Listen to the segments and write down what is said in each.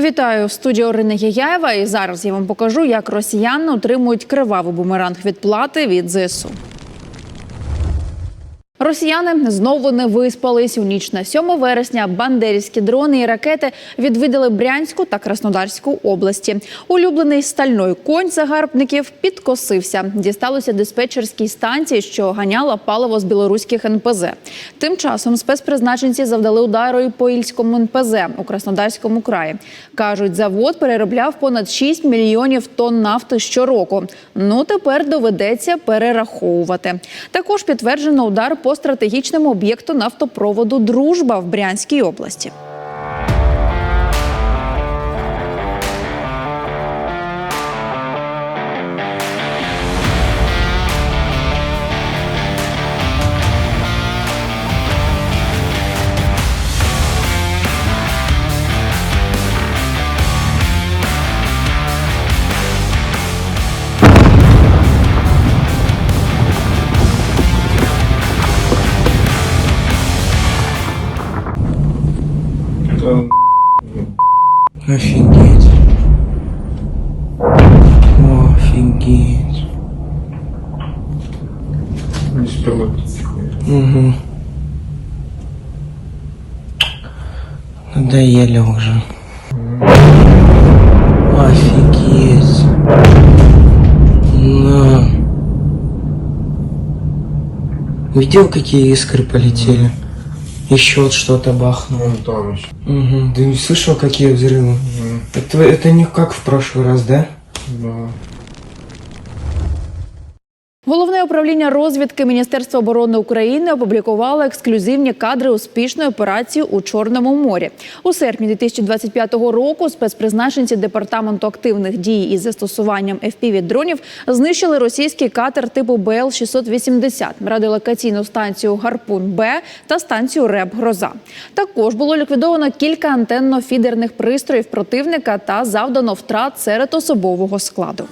Вітаю в студії Орини Яяєва. І зараз я вам покажу, як росіяни отримують кривавий бумеранг відплати від ЗСУ. Росіяни знову не виспались у ніч на 7 вересня. Бандерівські дрони і ракети відвідали Брянську та Краснодарську області. Улюблений стальной конь загарбників підкосився. Дісталося диспетчерській станції, що ганяла паливо з білоруських НПЗ. Тим часом спецпризначенці завдали удару і по Ільському НПЗ у Краснодарському краї. кажуть, завод переробляв понад 6 мільйонів тонн нафти щороку. Ну тепер доведеться перераховувати. Також підтверджено удар по стратегічному об'єкту нафтопроводу Дружба в Брянській області. Офигеть. Офигеть. Беспилотник. Угу. Надоели уже. Офигеть. На. Видел, какие искры полетели? Еще вот что-то бахнуло. Вон там еще. Угу. Ты не слышал, какие взрывы? Мгм. Это, это не как в прошлый раз, да? Да. управління розвідки Міністерства оборони України опублікувало ексклюзивні кадри успішної операції у Чорному морі. У серпні 2025 року спецпризначенці департаменту активних дій із застосуванням fpv дронів знищили російський катер типу БЛ 680 радіолокаційну станцію Гарпун Б та станцію РЕБ Гроза. Також було ліквідовано кілька антенно-фідерних пристроїв противника та завдано втрат серед особового складу.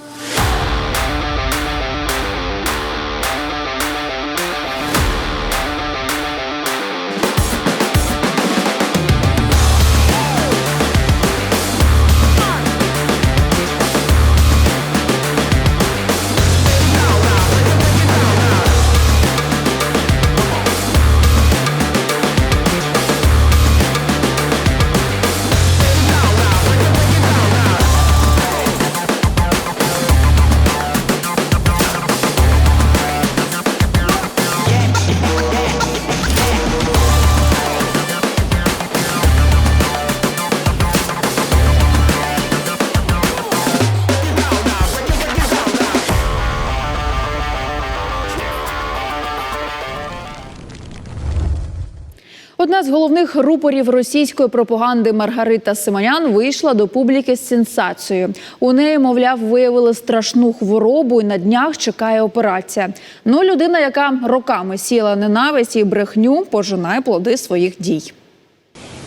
Одна з головних рупорів російської пропаганди Маргарита Симонян вийшла до публіки з сенсацією. У неї, мовляв, виявили страшну хворобу і на днях чекає операція. Ну, людина, яка роками сіла ненависть і брехню, пожинає плоди своїх дій.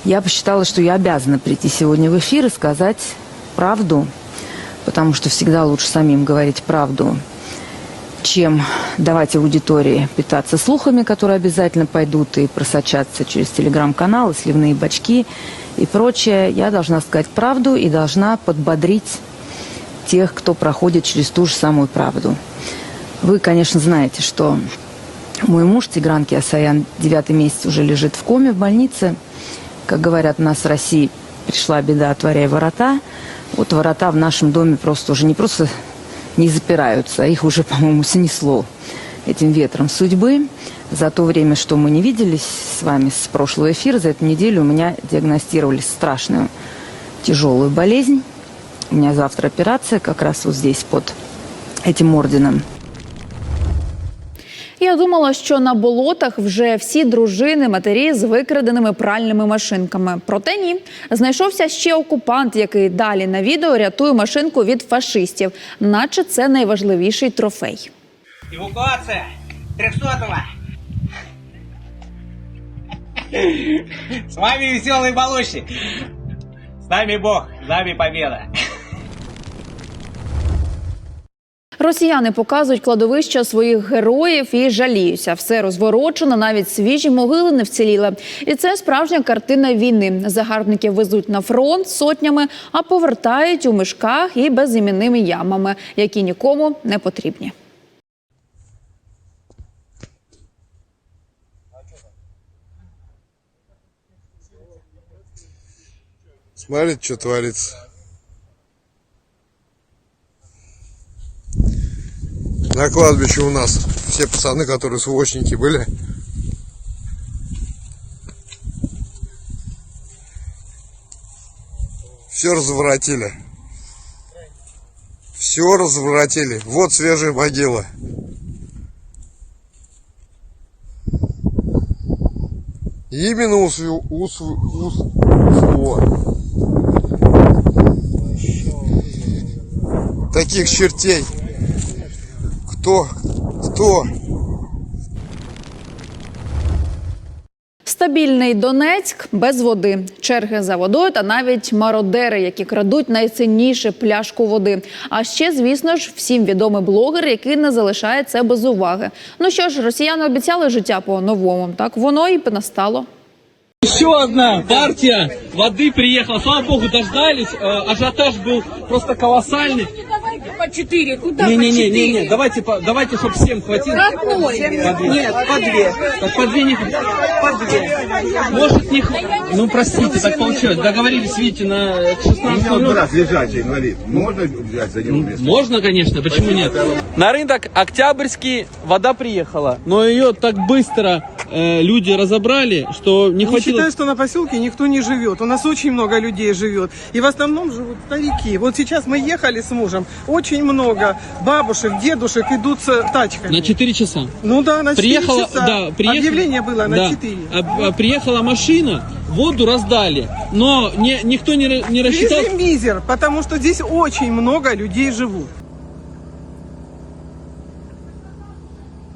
Я посчитала, что я обязана прийти сегодня в эфир и сказать правду, потому что всегда лучше самим говорить правду, чем давать аудитории питаться слухами, которые обязательно пойдут и просочатся через телеграм-каналы, сливные бачки и прочее. Я должна сказать правду и должна подбодрить тех, кто проходит через ту же самую правду. Вы, конечно, знаете, что мой муж Тигран Киасаян девятый месяц уже лежит в коме в больнице. Как говорят у нас в России, пришла беда, отворяй ворота. Вот ворота в нашем доме просто уже не просто не запираются, а их уже, по-моему, снесло этим ветром судьбы. За то время, что мы не виделись с вами с прошлого эфира, за эту неделю у меня диагностировали страшную тяжелую болезнь. У меня завтра операция как раз вот здесь под этим орденом. Я думала, що на болотах вже всі дружини, матері з викраденими пральними машинками. Проте ні, знайшовся ще окупант, який далі на відео рятує машинку від фашистів, наче це найважливіший трофей. Эвакуация! 300-го! С вами веселый баллонщик! С нами Бог, с нами победа! Росіяни показують кладовища своїх героїв і жаліються. Все розворочено, навіть свіжі могили не вціліли. І це справжня картина війни. Загарбників везуть на фронт сотнями, а повертають у мішках і безіменними ямами, які нікому не потрібні. Смотрите, что творится. На кладбище у нас все пацаны, которые сводчники были. Все разворотили. Все разворотили. Вот свежая могила. Именно у, св- у, св- у у свод. таких чертей. Кто? Кто? Стабільний Донецьк без води, черги за водою та навіть мародери, які крадуть найцінніше пляшку води. А ще, звісно ж, всім відомий блогер, який не залишає це без уваги. Ну що ж, росіяни обіцяли життя по-новому. Так воно і настало. Еще одна партия воды приехала. Слава богу, дождались. Э, Ажиотаж был просто колоссальный. Давайте по четыре. Куда по Не-не-не, четыре? не, давайте, по- давайте, чтобы всем хватило. Родной. Нет, по две. Так по две не По две. Может не х- Ну простите, так получилось. Договорились, видите, на 16 Ну, раз лежачий инвалид, можно взять за него место? Можно, конечно, почему нет? На рынок Октябрьский вода приехала, но ее так быстро э, люди разобрали, что не хватило. считаю, что на поселке никто не живет. У нас очень много людей живет. И в основном живут старики. Вот сейчас мы ехали с мужем. Очень много бабушек, дедушек идут с тачками. На 4 часа. Ну да, на 4 Приехала, часа. да, приехала, Объявление было на да, 4. а- а приехала машина, воду раздали, но не, никто не, не рассчитал. Везли мизер, потому что здесь очень много людей живут.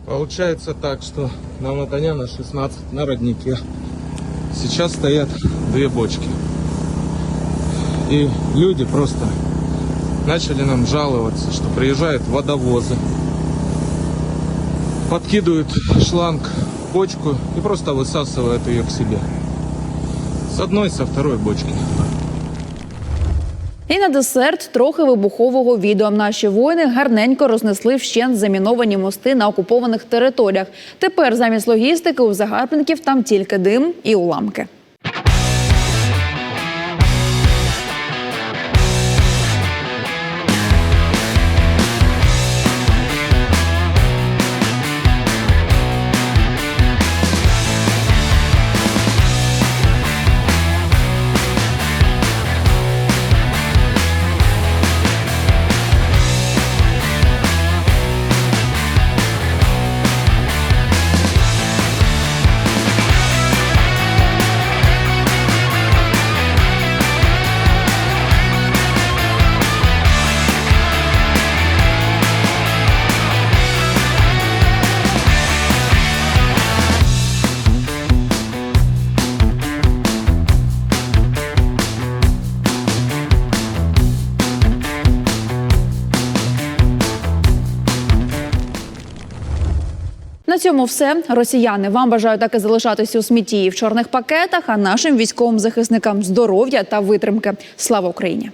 Получается так, что на Матаняна 16 на роднике. Сейчас стоят две бочки. И люди просто начали нам жаловаться, что приезжают водовозы, подкидывают шланг бочку и просто высасывают ее к себе. С одной, со второй бочки. І на десерт трохи вибухового відео. Наші воїни гарненько рознесли вщент заміновані мости на окупованих територіях. Тепер замість логістики у загарбників там тільки дим і уламки. На цьому все. Росіяни вам бажаю так і залишатися у смітті і в чорних пакетах. А нашим військовим захисникам здоров'я та витримки. Слава Україні!